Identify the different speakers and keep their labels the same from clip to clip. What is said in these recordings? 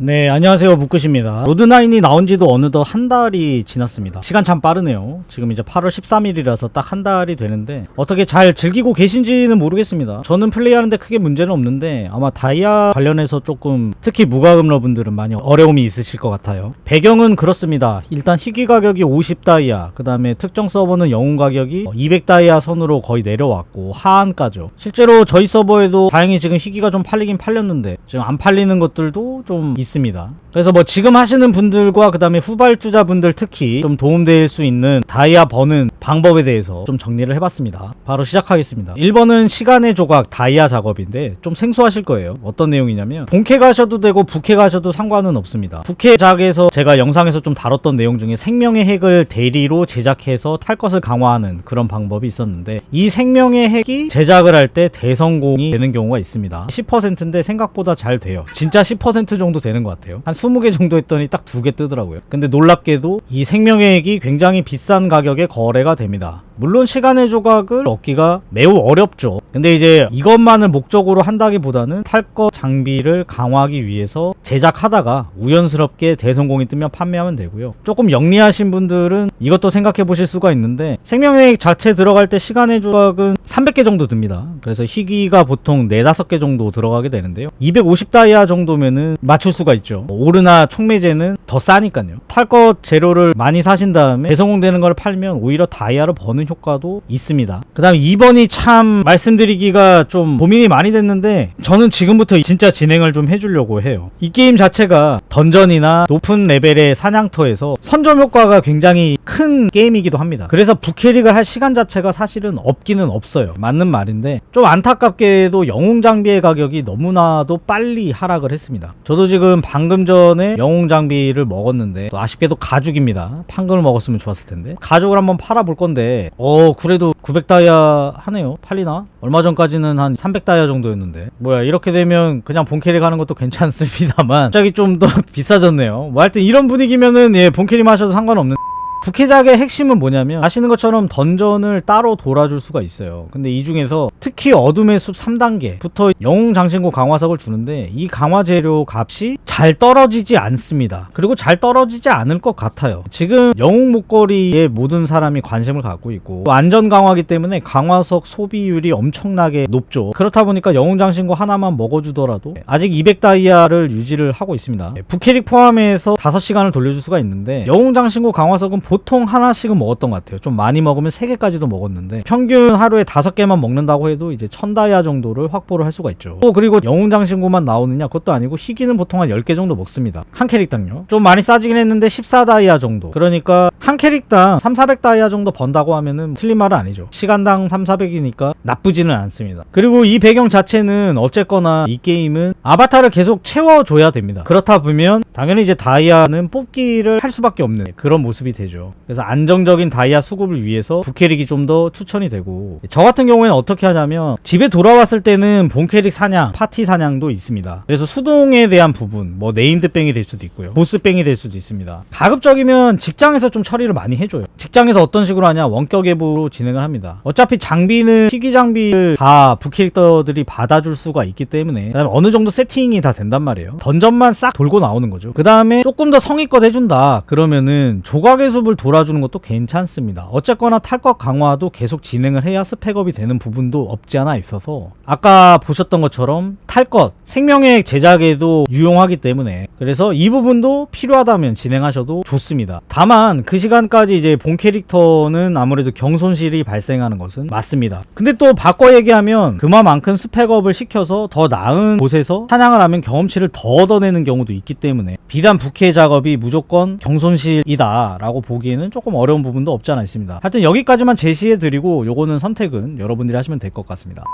Speaker 1: 네, 안녕하세요. 묵굿입니다. 로드9이 나온 지도 어느덧 한 달이 지났습니다. 시간 참 빠르네요. 지금 이제 8월 13일이라서 딱 한 달이 되는데, 어떻게 잘 즐기고 계신지는 모르겠습니다. 저는 플레이하는데 크게 문제는 없는데, 아마 다이아 관련해서 조금, 특히 무과금러 분들은 많이 어려움이 있으실 것 같아요. 배경은 그렇습니다. 일단 희귀 가격이 50다이아, 그 다음에 특정 서버는 영웅 가격이 200다이아 선으로 거의 내려왔고, 하한가죠. 실제로 저희 서버에도 다행히 지금 희귀가 좀 팔리긴 팔렸는데, 지금 안 팔리는 것들도 좀 있 습니다. 그래서 뭐 지금 하시는 분들과 그 다음에 후발주자 분들 특히 좀 도움될 수 있는 다이아 버는 방법에 대해서 좀 정리를 해봤습니다. 바로 시작하겠습니다. 1번은 시간의 조각 다이아 작업인데 좀 생소하실 거예요. 어떤 내용이냐면 본캐 가셔도 되고 부캐 가셔도 상관은 없습니다. 부캐작에서 제가 영상에서 좀 다뤘던 내용 중에 생명의 핵을 대리로 제작해서 탈 것을 강화하는 그런 방법이 있었는데 이 생명의 핵이 제작을 할 때 대성공이 되는 경우가 있습니다. 10%인데 생각보다 잘 돼요. 진짜 10% 정도 되는 것 같아요. 한 20개 정도 했더니 딱 두 개 뜨더라고요. 근데 놀랍게도 이 생명의 핵이 굉장히 비싼 가격에 거래가 됩니다. 물론 시간의 조각을 얻기가 매우 어렵죠. 근데 이제 이것만을 목적으로 한다기보다는 탈것 장비를 강화하기 위해서 제작하다가 우연스럽게 대성공이 뜨면 판매하면 되고요. 조금 영리하신 분들은 이것도 생각해 보실 수가 있는데 생명의 핵 자체 들어갈 때 시간의 조각은 300개 정도 듭니다. 그래서 희귀가 보통 4, 5개 정도 들어가게 되는데요. 250다이아 정도면은 맞출 수가 있죠. 오르나 촉매제는 더 싸니까요. 탈 것 재료를 많이 사신 다음에 대성공되는 걸 팔면 오히려 다이아를 버는 효과도 있습니다. 그 다음 2번이 참 말씀드리기가 좀 고민이 많이 됐는데 저는 지금부터 진짜 진행을 좀 해주려고 해요. 이 게임 자체가 던전이나 높은 레벨의 사냥터에서 선점 효과가 굉장히 큰 게임이기도 합니다. 그래서 부캐릭을 할 시간 자체가 사실은 없기는 없어요. 맞는 말인데 좀 안타깝게도 영웅 장비의 가격이 너무나도 빨리 하락을 했습니다. 저도 지금 방금 전에 영웅 장비를 먹었는데 또 아쉽게도 가죽입니다. 판금을 먹었으면 좋았을 텐데 가죽을 한번 팔아볼 건데 어 그래도 900다이아 하네요. 팔리나? 얼마 전까지는 한 300다이아 정도였는데 뭐야 이렇게 되면 그냥 본캐릭 하는 것도 괜찮습니다만 갑자기 좀 더 비싸졌네요. 뭐 하여튼 이런 분위기면은 예 본캐릭 하셔도 상관없는 부캐작의 핵심은 뭐냐면 아시는 것처럼 던전을 따로 돌아줄 수가 있어요. 근데 이 중에서 특히 어둠의 숲 3단계부터 영웅 장신구 강화석을 주는데 이 강화 재료 값이 잘 떨어지지 않습니다. 그리고 잘 떨어지지 않을 것 같아요. 지금 영웅 목걸이에 모든 사람이 관심을 갖고 있고 또 안전 강화기 때문에 강화석 소비율이 엄청나게 높죠. 그렇다 보니까 영웅 장신구 하나만 먹어주더라도 아직 200다이아를 유지를 하고 있습니다. 부캐릭 포함해서 5시간을 돌려줄 수가 있는데 영웅 장신구 강화석은 보통 하나씩은 먹었던 것 같아요. 좀 많이 먹으면 3개까지도 먹었는데 평균 하루에 5개만 먹는다고 해도 이제 1000다이아 정도를 확보를 할 수가 있죠. 또 그리고 영웅 장신구만 나오느냐 그것도 아니고 희귀는 보통 한 10개 정도 먹습니다. 한 캐릭당요. 좀 많이 싸지긴 했는데 14다이아 정도. 그러니까 한 캐릭당 3, 400다이아 정도 번다고 하면은 틀린 말은 아니죠. 시간당 3, 400이니까 나쁘지는 않습니다. 그리고 이 배경 자체는 어쨌거나 이 게임은 아바타를 계속 채워줘야 됩니다. 그렇다 보면 당연히 이제 다이아는 뽑기를 할 수밖에 없는 그런 모습이 되죠. 그래서 안정적인 다이아 수급을 위해서 부캐릭이 좀 더 추천이 되고 저 같은 경우에는 어떻게 하냐면 집에 돌아왔을 때는 본 캐릭 사냥, 파티 사냥도 있습니다. 그래서 수동에 대한 부분, 뭐 네임드뱅이 될 수도 있고요. 보스뱅이 될 수도 있습니다. 가급적이면 직장에서 좀 처리를 많이 해줘요. 직장에서 어떤 식으로 하냐 원격 앱으로 진행을 합니다. 어차피 장비는 희귀 장비를 다 부캐릭터들이 받아줄 수가 있기 때문에 그다음에 어느 정도 세팅이 다 된단 말이에요. 던전만 싹 돌고 나오는 거죠. 그 다음에 조금 더 성의껏 해준다. 그러면은 조각의 숲을 돌아주는 것도 괜찮습니다. 어쨌거나 탈것 강화도 계속 진행을 해야 스펙업이 되는 부분도 없지 않아 있어서 아까 보셨던 것처럼 탈것 생명의 제작에도 유용하기 때문에 그래서 이 부분도 필요하다면 진행하셔도 좋습니다. 다만 그 시간까지 이제 본 캐릭터는 아무래도 경손실이 발생하는 것은 맞습니다. 근데 또 바꿔 얘기하면 그만큼 스펙업을 시켜서 더 나은 곳에서 사냥을 하면 경험치를 더 얻어내는 경우도 있기 때문에 비단 부캐 작업이 무조건 경손실이다라고 보기 에는 조금 어려운 부분도 없지 않아 있습니다. 하여튼 여기까지만 제시해 드리고 요거는 선택은 여러분들이 하시면 될 것 같습니다.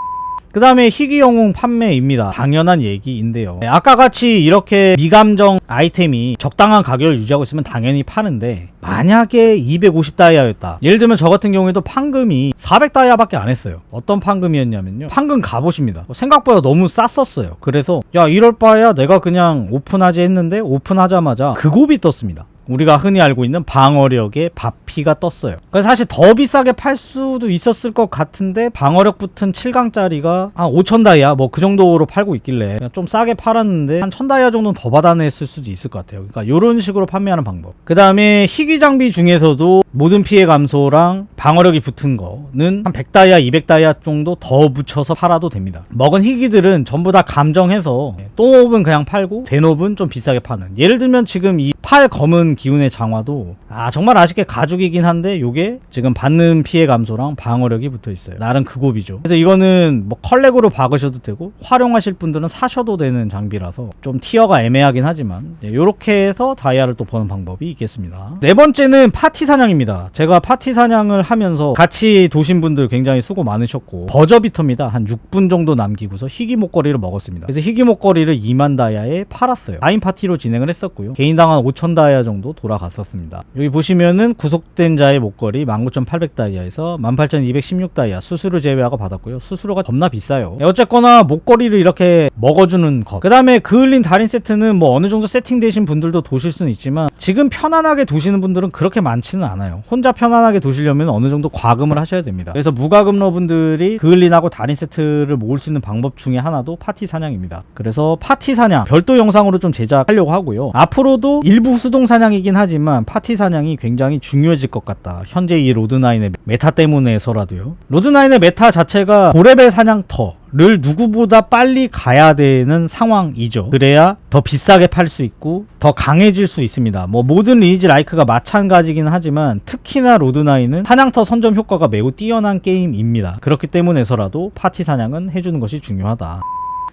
Speaker 1: 그 다음에 희귀 영웅 판매입니다. 당연한 얘기인데요. 네, 아까 같이 이렇게 미감정 아이템이 적당한 가격을 유지하고 있으면 당연히 파는데 만약에 250다이아였다. 예를 들면 저 같은 경우에도 판금이 400다이아밖에 안 했어요. 어떤 판금이었냐면요. 판금 갑옷입니다. 생각보다 너무 쌌었어요. 그래서 야 이럴 바야 내가 그냥 오픈하지 했는데 오픈하자마자 그 곱이 떴습니다. 우리가 흔히 알고 있는 방어력의 바피가 떴어요. 그래서 사실 더 비싸게 팔 수도 있었을 것 같은데 방어력 붙은 7강짜리가 한 5천 다이아 뭐 그 정도로 팔고 있길래 좀 싸게 팔았는데 한1000 다이아 정도는 더 받아냈을 수도 있을 것 같아요. 그러니까 이런 식으로 판매하는 방법. 그 다음에 희귀 장비 중에서도 모든 피해 감소랑 방어력이 붙은 거는 한 100다이아, 200다이아 정도 더 붙여서 팔아도 됩니다. 먹은 희귀들은 전부 다 감정해서 똥업은 그냥 팔고 대업은 좀 비싸게 파는. 예를 들면 지금 이 팔 검은 기운의 장화도 아 정말 아쉽게 가죽이긴 한데 요게 지금 받는 피해 감소랑 방어력이 붙어 있어요. 나름 극옵이죠. 그래서 이거는 뭐 컬렉으로 박으셔도 되고 활용하실 분들은 사셔도 되는 장비라서 좀 티어가 애매하긴 하지만 이렇게 해서 다이아를 또 버는 방법이 있겠습니다. 네 번째는 파티 사냥입니다. 제가 파티 사냥을 하면서 같이 도신 분들 굉장히 수고 많으셨고 버저비터입니다. 한 6분 정도 남기고서 희귀 목걸이를 먹었습니다. 그래서 희귀 목걸이를 2만 다이아에 팔았어요. 아인 파티로 진행을 했었고요. 개인 당 한 5천 다이아 정도 돌아갔었습니다. 여기 보시면은 구속된 자의 목걸이 19,800 다이아에서 18,216 다이아 수수료 제외하고 받았고요. 수수료가 겁나 비싸요. 네, 어쨌거나 목걸이를 이렇게 먹어주는 것. 그 다음에 그을린 달인 세트는 뭐 어느 정도 세팅되신 분들도 도실 수는 있지만 지금 편안하게 도시는 분들은 그렇게 많지는 않아요. 혼자 편안하게 도시려면 어느 정도 과금을 하셔야 됩니다. 그래서 무과금러 분들이 그을린하고 달인 세트를 모을 수 있는 방법 중에 하나도 파티 사냥입니다. 그래서 파티 사냥 별도 영상으로 좀 제작하려고 하고요. 앞으로도 일부 수동 사냥이 긴 하지만 파티 사냥이 굉장히 중요해질 것 같다. 현재 이 로드9의 메타 때문에서라도요. 로드9의 메타 자체가 고레벨 사냥터 를 누구보다 빨리 가야 되는 상황이죠. 그래야 더 비싸게 팔 수 있고 더 강해질 수 있습니다. 뭐 모든 리니지 라이크가 마찬가지긴 하지만 특히나 로드9은 사냥터 선점 효과가 매우 뛰어난 게임입니다. 그렇기 때문에서라도 파티 사냥은 해주는 것이 중요하다.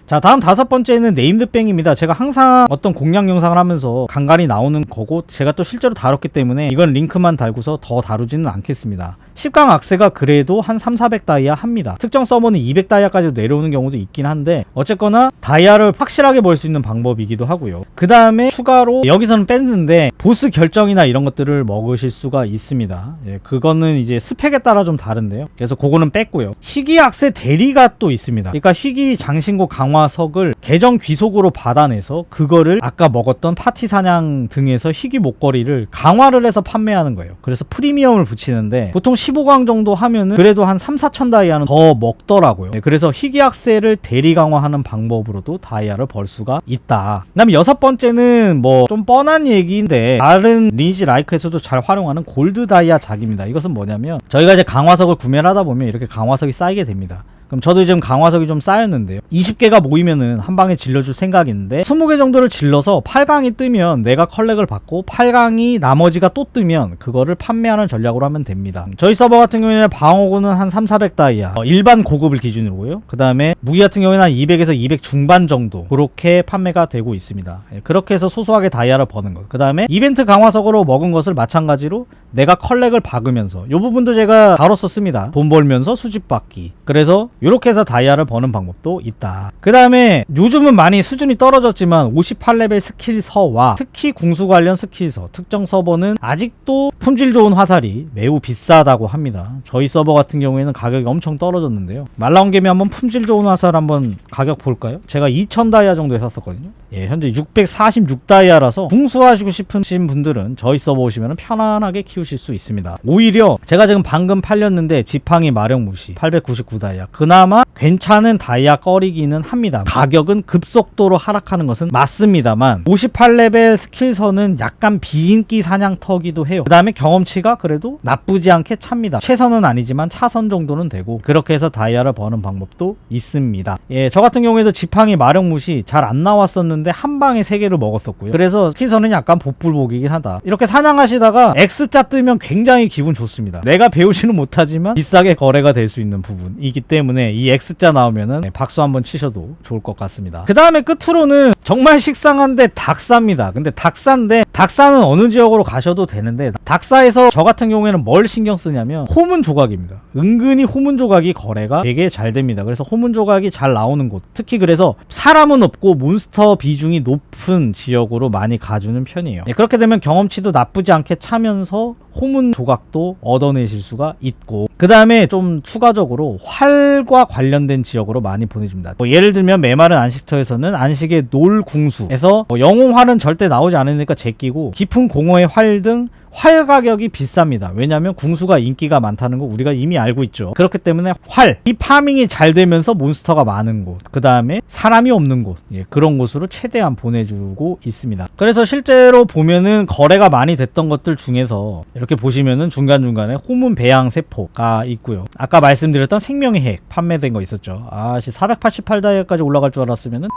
Speaker 1: 자 다음 다섯 번째는 네임드뱅입니다. 제가 항상 어떤 공략 영상을 하면서 간간히 나오는 거고 제가 또 실제로 다뤘기 때문에 이건 링크만 달고서 더 다루지는 않겠습니다 10강 악세가 그래도 한 3, 400 다이아 합니다. 특정 서버는 200 다이아까지 내려오는 경우도 있긴 한데 어쨌거나 다이아를 확실하게 벌 수 있는 방법이기도 하고요. 그 다음에 추가로 여기서는 뺐는데 보스 결정이나 이런 것들을 먹으실 수가 있습니다. 예, 그거는 이제 스펙에 따라 좀 다른데요. 그래서 그거는 뺐고요. 희귀 악세 대리가 또 있습니다. 그러니까 희귀 장신고 강화석을 계정 귀속으로 받아내서 그거를 아까 먹었던 파티 사냥 등에서 희귀 목걸이를 강화를 해서 판매하는 거예요. 그래서 프리미엄을 붙이는데 보통 15강 정도 하면은 그래도 한 3, 4천 다이아는 더 먹더라고요. 네, 그래서 희귀 악세를 대리 강화하는 방법으로도 다이아를 벌 수가 있다. 그 다음에 여섯 번째는 뭐 좀 뻔한 얘기인데 다른 리니지 라이크에서도 잘 활용하는 골드 다이아 작입니다. 이것은 뭐냐면 저희가 이제 강화석을 구매를 하다 보면 이렇게 강화석이 쌓이게 됩니다 그럼 저도 지금 강화석이 좀 쌓였는데요. 20개가 모이면은 한 방에 질러줄 생각인데 20개 정도를 질러서 8강이 뜨면 내가 컬렉을 받고 8강이 나머지가 또 뜨면 그거를 판매하는 전략으로 하면 됩니다. 저희 서버 같은 경우에는 방어구는 한 3, 400 다이아 어, 일반 고급을 기준으로고요. 그 다음에 무기 같은 경우에는 한 200에서 200 중반 정도 그렇게 판매가 되고 있습니다. 예, 그렇게 해서 소소하게 다이아를 버는 것. 그 다음에 이벤트 강화석으로 먹은 것을 마찬가지로 내가 컬렉을 박으면서 이 부분도 제가 다뤘었습니다. 돈 벌면서 수집 받기. 그래서 이렇게 해서 다이아를 버는 방법도 있다. 그 다음에 요즘은 많이 수준이 떨어졌지만 58레벨 스킬서와 특히 궁수 관련 스킬서 특정 서버는 아직도 품질 좋은 화살이 매우 비싸다고 합니다. 저희 서버 같은 경우에는 가격이 엄청 떨어졌는데요. 말 나온 김에 한번 품질 좋은 화살 한번 가격 볼까요? 제가 2000 다이아 정도에 샀었거든요. 예, 현재 646 다이아라서 궁수하시고 싶으신 분들은 저희 서버 오시면 편안하게 키우실 수 있습니다. 오히려 제가 지금 방금 팔렸는데 지팡이 마력 무시 899 다이아 그나마 괜찮은 다이아 꺼리기는 합니다. 가격은 급속도로 하락하는 것은 맞습니다만 58레벨 스킬서는 약간 비인기 사냥터기도 해요. 그 다음에 경험치가 그래도 나쁘지 않게 찹니다. 최선은 아니지만 차선 정도는 되고 그렇게 해서 다이아를 버는 방법도 있습니다. 예, 저 같은 경우에도 지팡이 마력 무시 잘 안 나왔었는데 한 방에 세 개를 먹었었고요. 그래서 스킬서는 약간 복불복이긴 하다. 이렇게 사냥하시다가 X자 뜨면 굉장히 기분 좋습니다. 내가 배우지는 못하지만 비싸게 거래가 될 수 있는 부분이기 때문에 이 X자 나오면은 네, 박수 한번 치셔도 좋을 것 같습니다. 그 다음에 끝으로는 정말 식상한데 닭사입니다. 근데 닭사인데 닭사는 어느 지역으로 가셔도 되는데 닭사에서 저 같은 경우에는 뭘 신경 쓰냐면 호문 조각입니다. 은근히 호문 조각이 거래가 되게 잘 됩니다. 그래서 호문 조각이 잘 나오는 곳 특히 그래서 사람은 없고 몬스터 비 비중이 높은 지역으로 많이 가주는 편이에요. 네, 그렇게 되면 경험치도 나쁘지 않게 차면서 호문 조각도 얻어내실 수가 있고 그 다음에 좀 추가적으로 활과 관련된 지역으로 많이 보내줍니다. 뭐 예를 들면 메마른 안식터에서는 안식의 놀궁수에서 뭐 영웅활은 절대 나오지 않으니까 제끼고 깊은 공허의 활 등 활 가격이 비쌉니다. 왜냐하면 궁수가 인기가 많다는 거 우리가 이미 알고 있죠. 그렇기 때문에 활, 이 파밍이 잘 되면서 몬스터가 많은 곳, 그 다음에 사람이 없는 곳, 예, 그런 곳으로 최대한 보내주고 있습니다. 그래서 실제로 보면은 거래가 많이 됐던 것들 중에서 이렇게 보시면은 중간중간에 호문 배양 세포가 있고요. 아까 말씀드렸던 생명의 핵 판매된 거 있었죠. 아씨 488다이아까지 올라갈 줄 알았으면은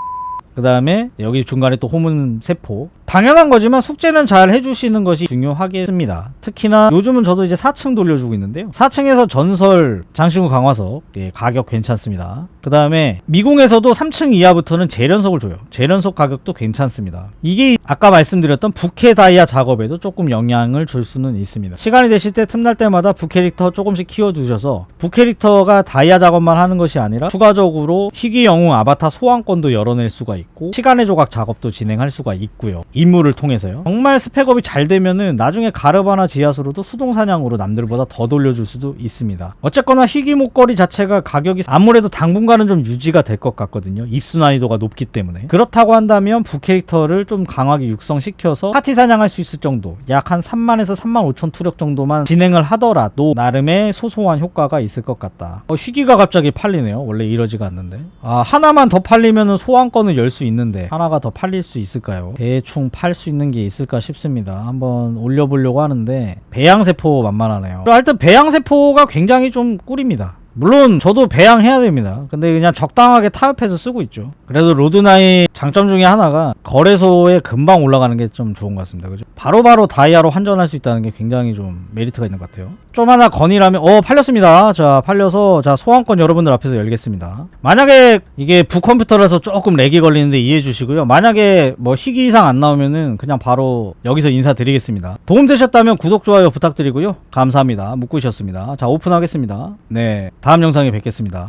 Speaker 1: 그 다음에 여기 중간에 또 호문 세포. 당연한 거지만 숙제는 잘 해주시는 것이 중요하겠습니다. 특히나 요즘은 저도 이제 4층 돌려주고 있는데요. 4층에서 전설 장신구 강화석 예, 가격 괜찮습니다. 그 다음에 미궁에서도 3층 이하부터는 재련석을 줘요. 재련석 가격도 괜찮습니다. 이게 아까 말씀드렸던 부캐 다이아 작업에도 조금 영향을 줄 수는 있습니다. 시간이 되실 때 틈날 때마다 부캐릭터 조금씩 키워주셔서 부캐릭터가 다이아 작업만 하는 것이 아니라 추가적으로 희귀 영웅 아바타 소환권도 열어낼 수가 있고 시간의 조각 작업도 진행할 수가 있고요. 임무를 통해서요. 정말 스펙업이 잘 되면은 나중에 가르바나 지하수로도 수동 사냥으로 남들보다 더 돌려줄 수도 있습니다. 어쨌거나 희귀 목걸이 자체가 가격이 아무래도 당분간은 좀 유지가 될 것 같거든요. 입수 난이도가 높기 때문에. 그렇다고 한다면 부캐릭터를 좀 강하게 육성시켜서 파티 사냥할 수 있을 정도 약 한 3만에서 3만 5천 투력 정도만 진행을 하더라도 나름의 소소한 효과가 있을 것 같다. 어, 희귀가 갑자기 팔리네요. 원래 이러지가 않는데. 아 하나만 더 팔리면은 소환권을 열수 있는데 하나가 더 팔릴 수 있을까요? 대충 팔 수 있는 게 있을까 싶습니다. 한번 올려보려고 하는데 배양세포 만만하네요. 하여튼 배양세포가 굉장히 좀 꿀입니다 물론 저도 배양해야 됩니다. 근데 그냥 적당하게 타협해서 쓰고 있죠. 그래도 로드나의 장점 중에 하나가 거래소에 금방 올라가는 게 좀 좋은 것 같습니다. 그죠? 바로바로 다이아로 환전할 수 있다는 게 굉장히 좀 메리트가 있는 것 같아요. 좀 하나 건의라면 어 팔렸습니다. 자 팔려서 자 소환권 여러분들 앞에서 열겠습니다. 만약에 이게 부컴퓨터라서 조금 렉이 걸리는데 이해해 주시고요. 만약에 뭐 희귀 이상 안 나오면은 그냥 바로 여기서 인사드리겠습니다. 도움 되셨다면 구독 좋아요 부탁드리고요. 감사합니다. 묵구셨습니다. 자 오픈하겠습니다. 네 다음 영상에 뵙겠습니다.